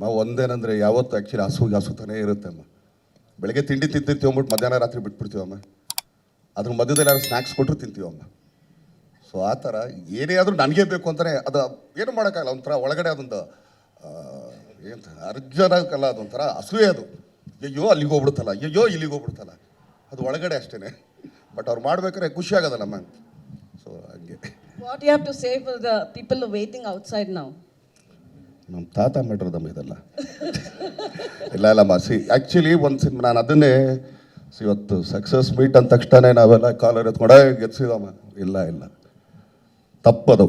ನಾವು ಒಂದೇನಂದರೆ ಯಾವತ್ತು ಆ್ಯಕ್ಚುಲಿ ಹಸು ಹಸುತಾನೇ ಇರುತ್ತೆ ಅಮ್ಮ. ಬೆಳಗ್ಗೆ ತಿಂಡಿ ತಿಂತಿರ್ತೀವಿ ಅಂದ್ಬಿಟ್ಟು ಮಧ್ಯಾಹ್ನ ರಾತ್ರಿ ಬಿಟ್ಬಿಡ್ತೀವಮ್ಮ ಅದ್ರ ಮಧ್ಯದಲ್ಲಿ ಯಾರು ಸ್ನ್ಯಾಕ್ಸ್ ಕೊಟ್ಟರು ತಿಂತೀವಮ್ಮ ಸೊ ಆ ಥರ ಏನೇ ಆದರೂ ನನಗೆ ಬೇಕು ಅಂತಾನೆ ಅದು ಏನು ಮಾಡೋಕ್ಕಾಗಲ್ಲ, ಒಂಥರ ಒಳಗಡೆ ಅದೊಂದು ಏನು ಅರ್ಜನಕ್ಕಲ್ಲ ಅದೊಂಥರ ಹಸುವೆ ಅದು. ಅಯ್ಯೋ ಅಲ್ಲಿಗೆ ಹೋಗ್ಬಿಡ್ತಲ್ಲ ಅಯ್ಯೋ ಇಲ್ಲಿಗೆ ಹೋಗ್ಬಿಡ್ತಲ್ಲ ಅದು ಒಳಗಡೆ ಅಷ್ಟೇ ಬಟ್ ಅವ್ರು ಮಾಡ್ಬೇಕಾದ್ರೆ ಖುಷಿ ಆಗೋದಲ್ಲಮ್ಮ ಸೊ ಹಂಗೆ. What you have to save the people waiting outside ನಾವು? ನಮ್ಮ ತಾತ ಮಾಡಿರೋದಮ್ಮ ಇದೆಲ್ಲ. ಇಲ್ಲ ಇಲ್ಲ ಮಾಸಿ ಆ್ಯಕ್ಚುಲಿ ಒಂದು ಸಿನಿಮಾ ನಾನು ಅದನ್ನೇ ಇವತ್ತು ಸಕ್ಸಸ್ ಮೀಟ್ ಅಂದ ತಕ್ಷಣ ನಾವೆಲ್ಲ ಕಾಲರ್ ಎತ್ಕೊಂಡೆ ಗೆಲ್ಸಿದಮ್ಮ ಇಲ್ಲ ಇಲ್ಲ. ತಪ್ಪದು.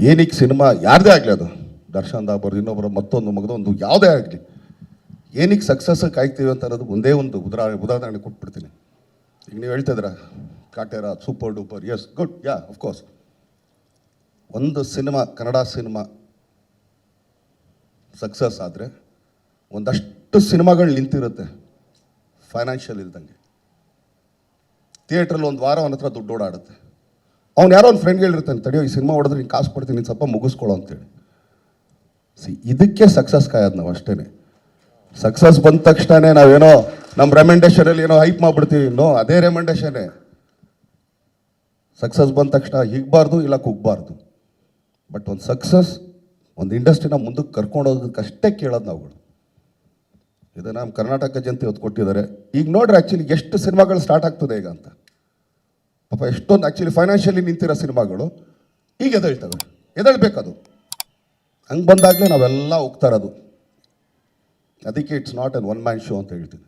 ಏನಕ್ಕೆ ಸಿನಿಮಾ, ಯಾರದೇ ಆಗಲಿ ಅದು. ದರ್ಶನ್ ದಾಬರ್ದು ಇನ್ನೊಬ್ಬರು ಮತ್ತೊಂದು ಮಗದು ಒಂದು ಯಾವುದೇ ಆಗಲಿ. ಏನಕ್ಕೆ ಸಕ್ಸಸ್ ಕಾಯ್ತೀವಿ ಅಂತ ಅನ್ನೋದು ಒಂದೇ ಒಂದು ಉದಾ ಉದಾಹರಣೆ ಕೊಟ್ಬಿಡ್ತೀನಿ. ಈಗ ನೀವು ಹೇಳ್ತಿದ್ರ Kaatera, super duper yes good yeah of course ಒಂದು ಸಿನಿಮಾ, ಕನ್ನಡ ಸಿನಿಮಾ ಸಕ್ಸಸ್ ಆದರೆ ಒಂದಷ್ಟು ಸಿನಿಮಾಗಳು ನಿಂತಿರುತ್ತೆ ಫೈನಾನ್ಷಿಯಲ್ ಇಲ್ದಂಗೆ. ಥಿಯೇಟ್ರಲ್ಲಿ ಒಂದು ವಾರ ಅವನ ಹತ್ರ ದುಡ್ಡು ಓಡಾಡುತ್ತೆ. ಅವ್ನು ಯಾರೋ ಒಂದು ಫ್ರೆಂಡ್ ಹೇಳಿರ್ತಾನೆ, ತಡೆಯೋ, ಈ ಸಿನಿಮಾ ಹೊಡೆದ್ರೆ ನೀನು ಕಾಸು ಕೊಡ್ತೀನಿ, ನೀನು ಸ್ವಲ್ಪ ಮುಗಿಸ್ಕೊಳ್ಳೋ ಅಂತೇಳಿ. ಸಿ, ಇದಕ್ಕೆ ಸಕ್ಸಸ್ ಕಾಯೋದು ನಾವು ಅಷ್ಟೇ ಸಕ್ಸಸ್ ಬಂದ ತಕ್ಷಣ ನಾವೇನೋ ನಮ್ಮ ರೆಮೆಂಡೇಷನಲ್ಲಿ ಏನೋ ಹೈಪ್ ಮಾಡಿಬಿಡ್ತೀವಿ. ನೋ ಅದೇ ರೆಮೆಂಡೇಷನ್ನೇ ಸಕ್ಸಸ್ ಬಂದ ತಕ್ಷಣ ಹಿಗ್ಬಾರ್ದು, ಇಲ್ಲ ಕುಗ್ಬಾರ್ದು. ಬಟ್ ಒಂದು ಸಕ್ಸಸ್ ಒಂದು ಇಂಡಸ್ಟ್ರಿನ ಮುಂದಕ್ಕೆ ಕರ್ಕೊಂಡು ಹೋಗೋದಕ್ಕಷ್ಟೇ ಕೇಳೋದು ನಾವುಗಳು ಇದು ನಮ್ಮ ಕರ್ನಾಟಕ ಜನತೆ ಇವತ್ತು ಕೊಟ್ಟಿದ್ದಾರೆ. ಈಗ ನೋಡ್ರಿ ಆ್ಯಕ್ಚುಲಿ ಎಷ್ಟು ಸಿನಿಮಾಗಳು ಸ್ಟಾರ್ಟ್ ಆಗ್ತದೆ ಈಗ ಅಂತ. ಪಾಪ ಎಷ್ಟೊಂದು ಆ್ಯಕ್ಚುಲಿ ಫೈನಾನ್ಷಿಯಲಿ ನಿಂತಿರೋ ಸಿನಿಮಾಗಳು. ಈಗ ಎದ್ದೇಳ್ತವೆ ಎದ್ದೇಳ್ಬೇಕದು ಹಂಗೆ ಬಂದಾಗಲೇ ನಾವೆಲ್ಲ ಹೋಗ್ತಾ ಇರೋದು. ಅದಕ್ಕೆ it's not an one man show ಅಂತ ಹೇಳ್ತೀನಿ.